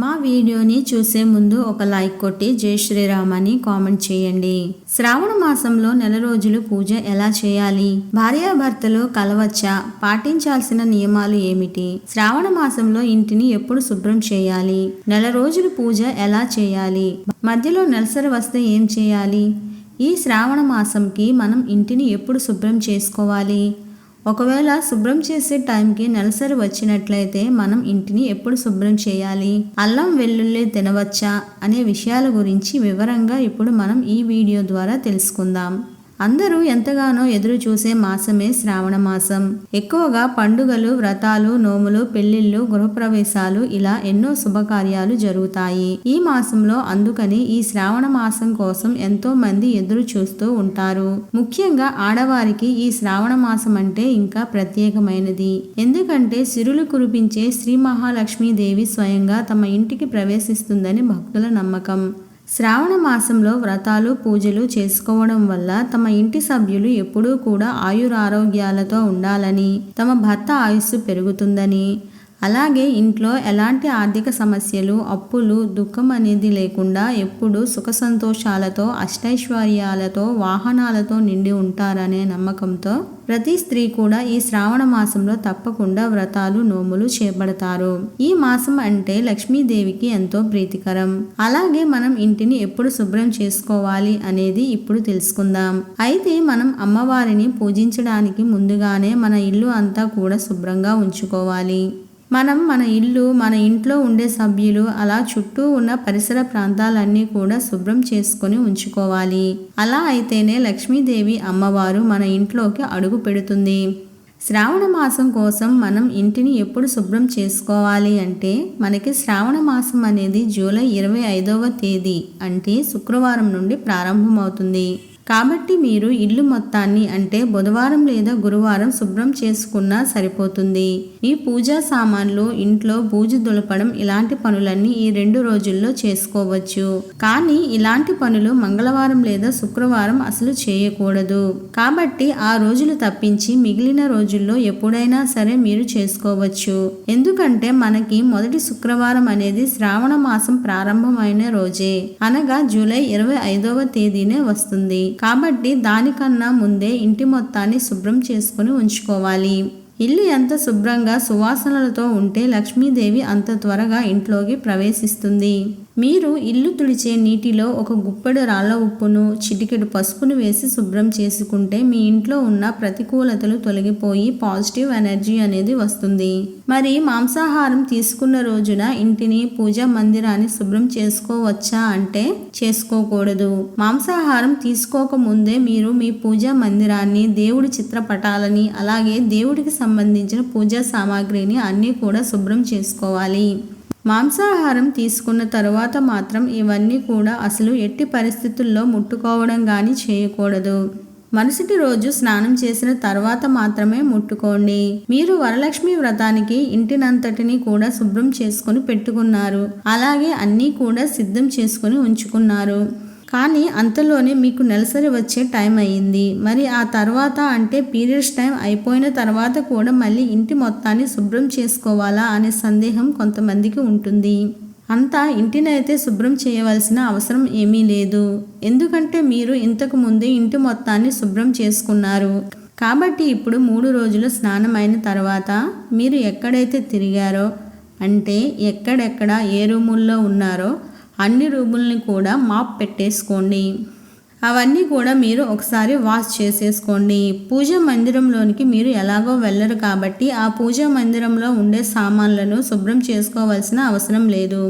మా వీడియోని చూసే ముందు ఒక లైక్ కొట్టి జై శ్రీరామ్ అని కామెంట్ చేయండి. శ్రావణ మాసంలో నెల రోజులు పూజ ఎలా చేయాలి? భార్యాభర్తలు కలవచ్చా? పాటించాల్సిన నియమాలు ఏమిటి? శ్రావణ మాసంలో ఇంటిని ఎప్పుడు శుభ్రం చేయాలి? నెల రోజులు పూజ ఎలా చేయాలి? మధ్యలో నెలసరి వస్తే ఏం చేయాలి? ఈ శ్రావణ మాసంకి మనం ఇంటిని ఎప్పుడు శుభ్రం చేసుకోవాలి? ఒకవేళ శుభ్రం చేసే టైంకి నెలసరి వచ్చినట్లయితే మనం ఇంటిని ఎప్పుడు శుభ్రం చేయాలి? అల్లం వెల్లుల్లి తినవచ్చా? అనే విషయాల గురించి వివరంగా ఇప్పుడు మనం ఈ వీడియో ద్వారా తెలుసుకుందాం. అందరూ ఎంతగానో ఎదురు చూసే మాసమే శ్రావణ మాసం. ఎక్కువగా పండుగలు వ్రతాలు నోములు పెళ్ళిళ్ళు గృహప్రవేశాలు ఇలా ఎన్నో శుభకార్యాలు జరుగుతాయి. ఈ మాసంలో అందుకని ఈ శ్రావణ మాసం కోసం ఎంతో మంది ఎదురు చూస్తూ ఉంటారు. ముఖ్యంగా ఆడవారికి ఈ శ్రావణ మాసం అంటే ఇంకా ప్రత్యేకమైనది. ఎందుకంటే సిరులు కురిపించే శ్రీ మహాలక్ష్మీదేవి స్వయంగా తమ ఇంటికి ప్రవేశిస్తుందని భక్తుల నమ్మకం. శ్రావణ మాసంలో వ్రతాలు పూజలు చేసుకోవడం వల్ల తమ ఇంటి సభ్యులు ఎప్పుడూ కూడా ఆయురారోగ్యాలతో ఉండాలని తమ భర్త ఆయుస్సు పెరుగుతుందని అలాగే ఇంట్లో ఎలాంటి ఆర్థిక సమస్యలు అప్పులు దుఃఖం అనేది లేకుండా ఎప్పుడు సుఖ సంతోషాలతో అష్టైశ్వర్యాలతో వాహనాలతో నిండి ఉంటారనే నమ్మకంతో ప్రతి స్త్రీ కూడా ఈ శ్రావణ మాసంలో తప్పకుండా వ్రతాలు నోములు చేపడతారు. ఈ మాసం అంటే లక్ష్మీదేవికి ఎంతో ప్రీతికరం. అలాగే మనం ఇంటిని ఎప్పుడు శుభ్రం చేసుకోవాలి అనేది ఇప్పుడు తెలుసుకుందాం. అయితే మనం అమ్మవారిని పూజించడానికి ముందుగానే మన ఇల్లు అంతా కూడా శుభ్రంగా ఉంచుకోవాలి. మనం మన ఇల్లు మన ఇంట్లో ఉండే సభ్యులు అలా చుట్టూ ఉన్న పరిసర ప్రాంతాలన్నీ కూడా శుభ్రం చేసుకొని ఉంచుకోవాలి. అలా అయితేనే లక్ష్మీదేవి అమ్మవారు మన ఇంట్లోకి అడుగు పెడుతుంది. శ్రావణ మాసం కోసం మనం ఇంటిని ఎప్పుడు శుభ్రం చేసుకోవాలి అంటే మనకి శ్రావణ మాసం అనేది జూలై ఇరవై ఐదవ తేదీ అంటే శుక్రవారం నుండి ప్రారంభమవుతుంది. కాబట్టి మీరు ఇల్లు మొత్తాన్ని అంటే బుధవారం లేదా గురువారం శుభ్రం చేసుకున్నా సరిపోతుంది. మీ పూజా సామాన్లు ఇంట్లో బూజు దులపడం ఇలాంటి పనులన్నీ ఈ రెండు రోజుల్లో చేసుకోవచ్చు. కానీ ఇలాంటి పనులు మంగళవారం లేదా శుక్రవారం అసలు చేయకూడదు. కాబట్టి ఆ రోజులు తప్పించి మిగిలిన రోజుల్లో ఎప్పుడైనా సరే మీరు చేసుకోవచ్చు. ఎందుకంటే మనకి మొదటి శుక్రవారం అనేది శ్రావణ మాసం ప్రారంభమైన రోజే. అనగా జూలై ఇరవై ఐదవ తేదీనే వస్తుంది. కాబట్టి దానికన్నా ముందే ఇంటి మొత్తాన్ని శుభ్రం చేసుకుని ఉంచుకోవాలి. ఇల్లు ఎంత శుభ్రంగా సువాసనలతో ఉంటే లక్ష్మీదేవి అంత త్వరగా ఇంట్లోకి ప్రవేశిస్తుంది. మీరు ఇల్లు తుడిచే నీటిలో ఒక గుప్పెడు రాళ్ళ ఉప్పును చిటికెడు పసుపును వేసి శుభ్రం చేసుకుంటే మీ ఇంట్లో ఉన్న ప్రతికూలతలు తొలగిపోయి పాజిటివ్ ఎనర్జీ అనేది వస్తుంది. మరి మాంసాహారం తీసుకున్న రోజున ఇంటిని పూజా మందిరాన్ని శుభ్రం చేసుకోవచ్చా అంటే చేసుకోకూడదు. మాంసాహారం తీసుకోక ముందే మీరు మీ పూజా మందిరాన్ని దేవుడి చిత్రపటాలని అలాగే దేవుడికి సంబంధించిన పూజా సామాగ్రిని అన్నీ కూడా శుభ్రం చేసుకోవాలి. మాంసాహారం తీసుకున్న తరువాత మాత్రం ఇవన్నీ కూడా అసలు ఎట్టి పరిస్థితుల్లో ముట్టుకోవడం కానీ చేయకూడదు. మరుసటి రోజు స్నానం చేసిన తర్వాత మాత్రమే ముట్టుకోండి. మీరు వరలక్ష్మి వ్రతానికి ఇంటినంతటిని కూడా శుభ్రం చేసుకుని పెట్టుకున్నారు. అలాగే అన్నీ కూడా సిద్ధం చేసుకుని ఉంచుకున్నారు. కానీ అంతలోనే మీకు నెలసరి వచ్చే టైం అయ్యింది. మరి ఆ తర్వాత అంటే పీరియడ్స్ టైం అయిపోయిన తర్వాత కూడా మళ్ళీ ఇంటి మొత్తాన్ని శుభ్రం చేసుకోవాలా అనే సందేహం కొంతమందికి ఉంటుంది. అంతా ఇంటినైతే శుభ్రం చేయవలసిన అవసరం ఏమీ లేదు. ఎందుకంటే మీరు ఇంతకు ముందే ఇంటి మొత్తాన్ని శుభ్రం చేసుకున్నారు. కాబట్టి ఇప్పుడు మూడు రోజులు స్నానం అయిన తర్వాత మీరు ఎక్కడైతే తిరిగారో అంటే ఎక్కడెక్కడ ఏ రూముల్లో ఉన్నారో అన్ని రూముల్ని కూడా మాప్ పెట్టేసుకోండి. అవన్నీ కూడా మీరు ఒకసారి వాష్ చేసేసుకోండి. పూజ మందిరంలోనికి మీరు ఎలాగో వెళ్ళరు కాబట్టి ఆ పూజ మందిరంలో ఉండే సామాన్లను శుభ్రం చేసుకోవాల్సిన అవసరం లేదు.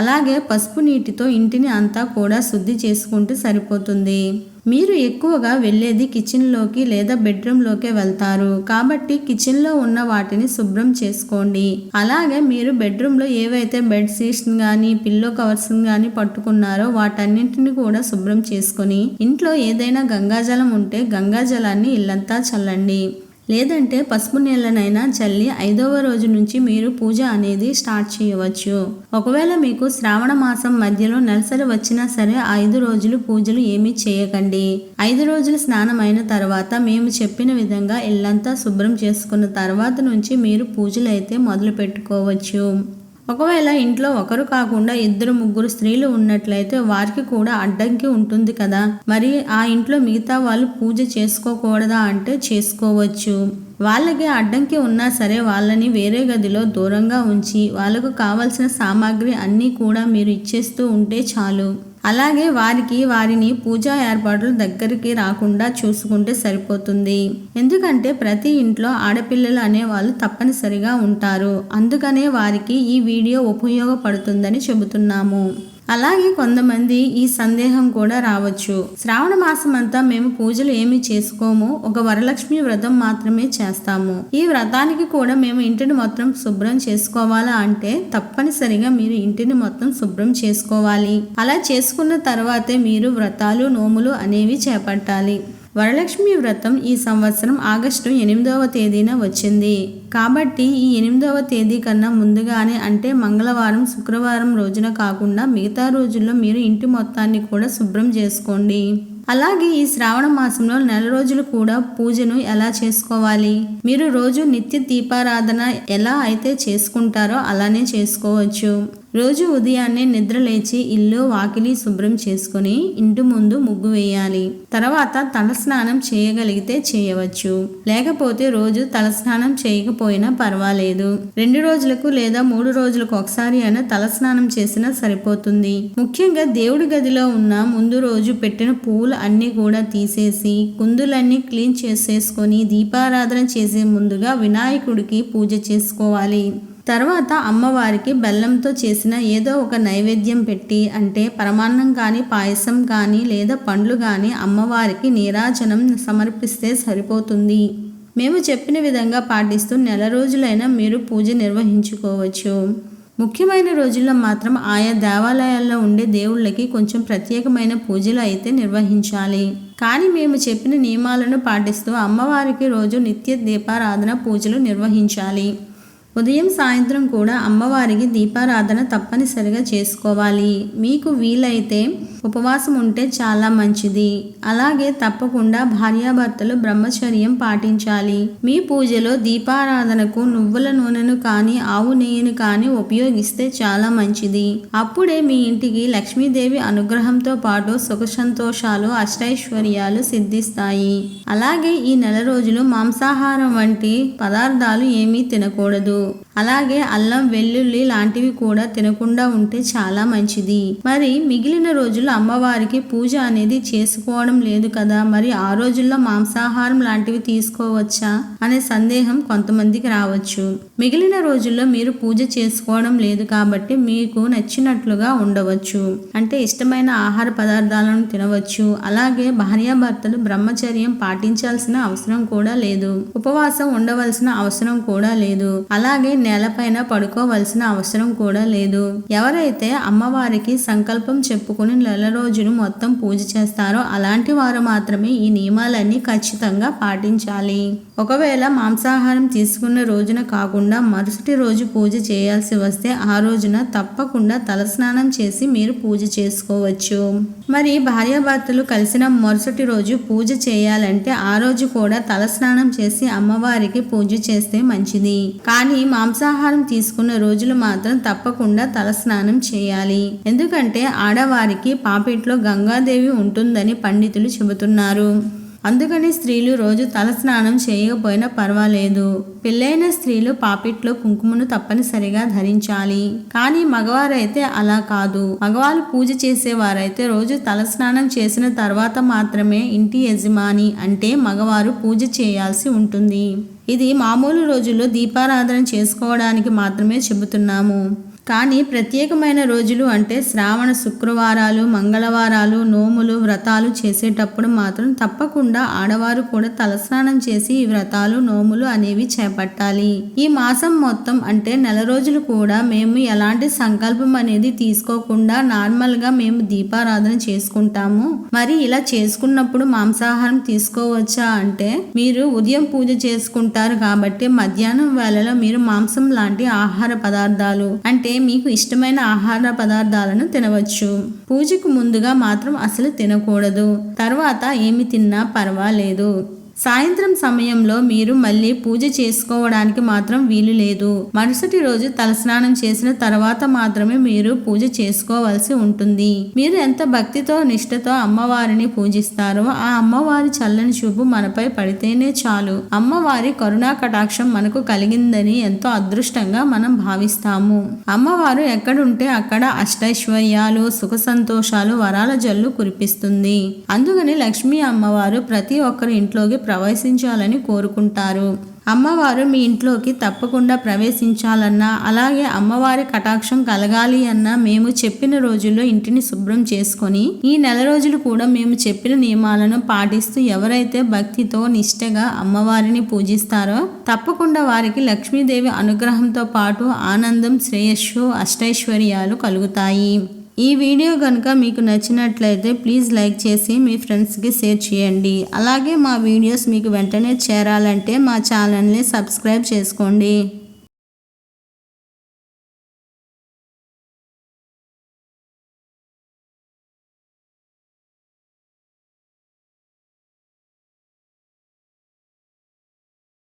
అలాగే పసుపు నీటితో ఇంటిని అంతా కూడా శుద్ధి చేసుకుంటే సరిపోతుంది. మీరు ఎక్కువగా వెళ్ళేది కిచెన్లోకి లేదా బెడ్రూమ్లోకి వెళ్తారు. కాబట్టి కిచెన్లో ఉన్న వాటిని శుభ్రం చేసుకోండి. అలాగే మీరు బెడ్రూమ్లో ఏవైతే బెడ్ షీట్స్ కానీ పిల్లో కవర్స్ కానీ పట్టుకున్నారో వాటన్నింటిని కూడా శుభ్రం చేసుకొని ఇంట్లో ఏదైనా గంగాజలం ఉంటే గంగాజలాన్ని ఇల్లంతా చల్లండి. లేదంటే పసుపు నీళ్ళనైనా చల్లి ఐదవ రోజు నుంచి మీరు పూజ అనేది స్టార్ట్ చేయవచ్చు. ఒకవేళ మీకు శ్రావణ మాసం మధ్యలో నెలసరి వచ్చినా సరే ఐదు రోజులు పూజలు ఏమీ చేయకండి. ఐదు రోజులు స్నానం అయిన తర్వాత మేము చెప్పిన విధంగా ఇల్లంతా శుభ్రం చేసుకున్న తర్వాత నుంచి మీరు పూజలు అయితే మొదలు పెట్టుకోవచ్చు ఒకవేళ ఇంట్లో ఒకరు కాకుండా ఇద్దరు ముగ్గురు స్త్రీలు ఉన్నట్లయితే వారికి కూడా అడ్డంకి ఉంటుంది కదా. మరి ఆ ఇంట్లో మిగతా వాళ్ళు పూజ చేసుకోకూడదా అంటే చేసుకోవచ్చు. వాళ్ళకి అడ్డంకి ఉన్నా సరే వాళ్ళని వేరే గదిలో దూరంగా ఉంచి వాళ్ళకు కావాల్సిన సామాగ్రి అన్నీ కూడా మీరు ఇచ్చేస్తూ ఉంటే చాలు. అలాగే వారికి వారిని పూజా ఏర్పాట్లు దగ్గరికి రాకుండా చూసుకుంటే సరిపోతుంది. ఎందుకంటే ప్రతి ఇంట్లో ఆడపిల్లలు అనే వాళ్ళు తప్పనిసరిగా ఉంటారు. అందుకనే వారికి ఈ వీడియో ఉపయోగపడుతుందని చెబుతున్నాము. అలాగే కొంతమంది ఈ సందేహం కూడా రావచ్చు. శ్రావణ మాసం అంతా మేము పూజలు ఏమి చేసుకోము. ఒక వరలక్ష్మి వ్రతం మాత్రమే చేస్తాము. ఈ వ్రతానికి కూడా మేము ఇంటిని మొత్తం శుభ్రం చేసుకోవాలా అంటే తప్పనిసరిగా మీరు ఇంటిని మొత్తం శుభ్రం చేసుకోవాలి. అలా చేసుకున్న తర్వాతే మీరు వ్రతాలు నోములు అనేవి చేపట్టాలి. వరలక్ష్మి వ్రతం ఈ సంవత్సరం ఆగస్టు ఎనిమిదవ తేదీన వచ్చింది. కాబట్టి ఈ ఎనిమిదవ తేదీ కన్నా ముందుగానే అంటే మంగళవారం శుక్రవారం రోజున కాకుండా మిగతా రోజుల్లో మీరు ఇంటి మొత్తాన్ని కూడా శుభ్రం చేసుకోండి. అలాగే ఈ శ్రావణ మాసంలో నెల రోజులు కూడా పూజను ఎలా చేసుకోవాలి? మీరు రోజు నిత్య దీపారాధన ఎలా అయితే చేసుకుంటారో అలానే చేసుకోవచ్చు. రోజు ఉదయాన్నే నిద్రలేచి ఇల్లు వాకిలి శుభ్రం చేసుకుని ఇంటి ముందు ముగ్గు వేయాలి. తర్వాత తలస్నానం చేయగలిగితే చేయవచ్చు. లేకపోతే రోజు తలస్నానం చేయకపోయినా పర్వాలేదు. రెండు రోజులకు లేదా మూడు రోజులకు ఒకసారి అయినా తలస్నానం చేసినా సరిపోతుంది. ముఖ్యంగా దేవుడి గదిలో ఉన్న ముందు రోజు పెట్టిన పూలు అన్నీ కూడా తీసేసి కుందులన్నీ క్లీన్ చేసేసుకొని దీపారాధన చేసే ముందుగా వినాయకుడికి పూజ చేసుకోవాలి. తర్వాత అమ్మవారికి బెల్లంతో చేసిన ఏదో ఒక నైవేద్యం పెట్టి అంటే పరమాన్నం కానీ పాయసం కానీ లేదా పండ్లు కానీ అమ్మవారికి నీరాజనం సమర్పిస్తే సరిపోతుంది. మేము చెప్పిన విధంగా పాటిస్తూ నెల రోజులైనా మీరు పూజ నిర్వహించుకోవచ్చు. ముఖ్యమైన రోజుల్లో మాత్రం ఆయా దేవాలయాల్లో ఉండే దేవుళ్ళకి కొంచెం ప్రత్యేకమైన పూజలు అయితే నిర్వహించాలి. కానీ మేము చెప్పిన నియమాలను పాటిస్తూ అమ్మవారికి రోజు నిత్య దీపారాధన పూజలు నిర్వహించాలి. ఉదయం సాయంత్రం కూడా అమ్మవారికి దీపారాధన తప్పనిసరిగా చేసుకోవాలి. మీకు వీలైతే ఉపవాసం ఉంటే చాలా మంచిది. అలాగే తప్పకుండా భార్యాభర్తలు బ్రహ్మచర్యం పాటించాలి. మీ పూజలో దీపారాధనకు నువ్వుల నూనెను కానీ ఆవు నెయ్యిని కానీ ఉపయోగిస్తే చాలా మంచిది. అప్పుడే మీ ఇంటికి లక్ష్మీదేవి అనుగ్రహంతో పాటు సుఖ సంతోషాలు అష్టైశ్వర్యాలు సిద్ధిస్తాయి. అలాగే ఈ నెల రోజులు మాంసాహారం వంటి పదార్థాలు ఏమీ తినకూడదు. అలాగే అల్లం వెల్లుల్లి లాంటివి కూడా తినకుండా ఉంటే చాలా మంచిది. మరి మిగిలిన రోజులు అమ్మవారికి పూజ అనేది చేసుకోవడం లేదు కదా? మరి ఆ రోజుల్లో మాంసాహారం లాంటివి తీసుకోవచ్చా? అనే సందేహం కొంతమందికి రావచ్చు. మిగిలిన రోజుల్లో మీరు పూజ చేసుకోవడం లేదు కాబట్టి మీకు నచ్చినట్లుగా ఉండవచ్చు. అంటే ఇష్టమైన ఆహార పదార్థాలను తినవచ్చు. అలాగే భార్యాభర్తలు బ్రహ్మచర్యం పాటించాల్సిన అవసరం కూడా లేదు. ఉపవాసం ఉండవలసిన అవసరం కూడా లేదు. అలాగే నేలపైన పడుకోవలసిన అవసరం కూడా లేదు. ఎవరైతే అమ్మవారికి సంకల్పం చెప్పుకుని నెల రోజును మొత్తం పూజ చేస్తారో అలాంటి వారు మాత్రమే ఈ నియమాలన్నీ ఖచ్చితంగా పాటించాలి. ఒకవేళ మాంసాహారం తీసుకున్న రోజున కాకుండా మరుసటి రోజు పూజ చేయాల్సి వస్తే ఆ రోజున తప్పకుండా తలస్నానం చేసి మీరు పూజ చేసుకోవచ్చు. మరి భార్యాభర్తలు కలిసిన మరుసటి రోజు పూజ చేయాలంటే ఆ రోజు కూడా తలస్నానం చేసి అమ్మవారికి పూజ చేస్తే మంచిది. కానీ మాంసాహారం తీసుకున్న రోజులు మాత్రం తప్పకుండా తలస్నానం చేయాలి. ఎందుకంటే ఆడవారికి పాపిట్లో గంగాదేవి ఉంటుందని పండితులు చెబుతున్నారు. అందుకని స్త్రీలు రోజు తల స్నానం చేయకపోయినా పర్వాలేదు. పెళ్ళైన స్త్రీలు పాపిట్లో కుంకుమను తప్పనిసరిగా ధరించాలి. కానీ మగవారైతే అలా కాదు. మగవాళ్ళు పూజ చేసేవారైతే రోజు తల స్నానం చేసిన తర్వాత మాత్రమే ఇంటి యజమాని అంటే మగవారు పూజ చేయాల్సి ఉంటుంది. ఇది మామూలు రోజుల్లో దీపారాధన చేసుకోవడానికి మాత్రమే చెబుతున్నాము. కానీ ప్రత్యేకమైన రోజులు అంటే శ్రావణ శుక్రవారాలు మంగళవారాలు నోములు వ్రతాలు చేసేటప్పుడు మాత్రం తప్పకుండా ఆడవారు కూడా తలస్నానం చేసి ఈ వ్రతాలు నోములు అనేవి చేపట్టాలి. ఈ మాసం మొత్తం అంటే నెల రోజులు కూడా మేము ఎలాంటి సంకల్పం అనేది తీసుకోకుండా నార్మల్గా మేము దీపారాధన చేసుకుంటాము. మరి ఇలా చేసుకున్నప్పుడు మాంసాహారం తీసుకోవచ్చా అంటే మీరు ఉదయం పూజ చేసుకుంటారు కాబట్టి మధ్యాహ్నం వేళలో మీరు మాంసం లాంటి ఆహార పదార్థాలు అంటే మీకు ఇష్టమైన ఆహార పదార్థాలను తినవచ్చు. పూజకు ముందుగా మాత్రం అసలు తినకూడదు. తర్వాత ఏమి తిన్నా పర్వాలేదు. సాయంత్రం సమయంలో మీరు మళ్ళీ పూజ చేసుకోవడానికి మాత్రం వీలు లేదు. మరుసటి రోజు తలస్నానం చేసిన తర్వాత మాత్రమే మీరు పూజ చేసుకోవాల్సి ఉంటుంది. మీరు ఎంత భక్తితో నిష్ఠతో అమ్మవారిని పూజిస్తారో ఆ అమ్మవారి చల్లని చూపు మనపై పడితేనే చాలు. అమ్మవారి కరుణా కటాక్షం మనకు కలిగిందని ఎంతో అదృష్టంగా మనం భావిస్తాము. అమ్మవారు ఎక్కడుంటే అక్కడ అష్టైశ్వర్యాలు సుఖ సంతోషాలు వరాల జల్లు కురిపిస్తుంది. అందుకని లక్ష్మీ అమ్మవారు ప్రతి ఒక్కరి ఇంట్లోకి ప్రవేశించాలని కోరుకుంటారు. అమ్మవారు మీ ఇంట్లోకి తప్పకుండా ప్రవేశించాలన్నా అలాగే అమ్మవారి కటాక్షం కలగాలి అన్నా మేము చెప్పిన రోజుల్లో ఇంటిని శుభ్రం చేసుకొని ఈ నెల రోజులు కూడా మేము చెప్పిన నియమాలను పాటిస్తూ ఎవరైతే భక్తితో నిష్టగా అమ్మవారిని పూజిస్తారో తప్పకుండా వారికి లక్ష్మీదేవి అనుగ్రహంతో పాటు ఆనందం శ్రేయస్సు అష్టైశ్వర్యాలు కలుగుతాయి. ఈ వీడియో కనుక మీకు నచ్చినట్లయితే ప్లీజ్ లైక్ చేసి మీ ఫ్రెండ్స్కి షేర్ చేయండి. అలాగే మా వీడియోస్ మీకు వెంటనే చేరాలంటే మా ఛానల్ని సబ్స్క్రైబ్ చేసుకోండి.